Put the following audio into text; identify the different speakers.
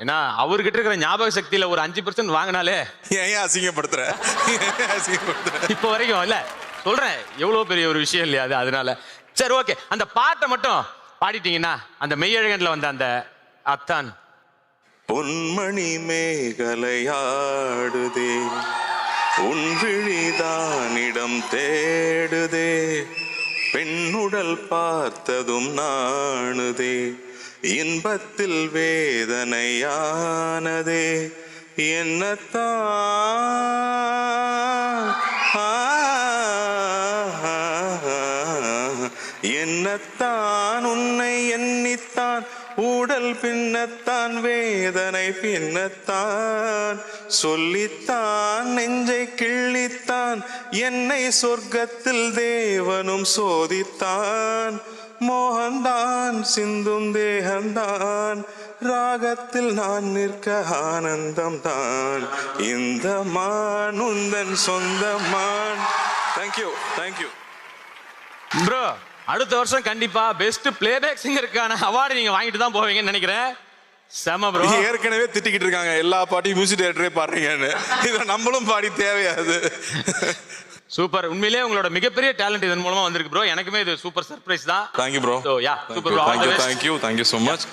Speaker 1: ஏன்னா அவர்கிட்ட இருக்கிற ஞாபக சக்தியில ஒரு அஞ்சு பர்சன்ட் வாங்கினாலே
Speaker 2: ஏன் அசிங்கப்படுத்துற? அசிங்கப்படுத்துற?
Speaker 1: இப்போ வரைக்கும் இல்ல சொல்றேன். எவ்வளவு பெரிய ஒரு விஷயம் இல்லையா அது அதனால. சரி ஓகே. அந்த பாட்டை மட்டும் பாடிட்டீங்கன்னா அந்த மெய்யழகன்ல வந்த அந்த அத்தான்.
Speaker 2: பொன்மணி மேகலையாடுதே உன் விழிதானிடம் தேடுதே பெண்ணுடல் பார்த்ததும் நாணுதே. இன்பத்தில் வேதனையானதே. என்னத்தான்? என்னத்தான்? உன்னை எண்ணித்தான். ஊடல் பின்னத்தான். வேதனை பின்னத்தான். சொல்லித்தான். நெஞ்சை கிள்ளித்தான். என்னை சொர்க்கத்தில் தேவனும் சோதித்தான். மோகந்தான் சிந்தும் தேகந்தான் ராகத்தில் நான் நிற்க ஆனந்தம் தான் இந்த மான் உந்தன் சொந்த மான். தேங்க்யூ தேங்க்யூ
Speaker 1: ப்ரோ அடுத்த வருஷம் கண்டிப்பா பெஸ்ட் பிளேபேக் சிங்கருக்கான அவார்டு நீங்க வாங்கிட்டு தான் போவீங்கன்னு நினைக்கிறேன். செம ப்ரோ
Speaker 2: ஏற்கனவே திட்டிக்கிட்டு இருக்காங்க எல்லா பாட்டையும் மியூசிக் டேரக்டரே பாடுறீங்கன்னு. இதை நம்மளும் பாடி தேவையாது.
Speaker 1: சூப்பர் உண்மையிலேயே உங்களோட மிகப்பெரிய டேலண்ட் இதன் மூலமா வந்திருக்கு ப்ரோ எனக்குமே இது சூப்பர் சர்ப்ரைஸ் தான்.
Speaker 2: Thank you bro
Speaker 1: So, yeah, super bro. All the
Speaker 2: thank you. Thank you thank you so much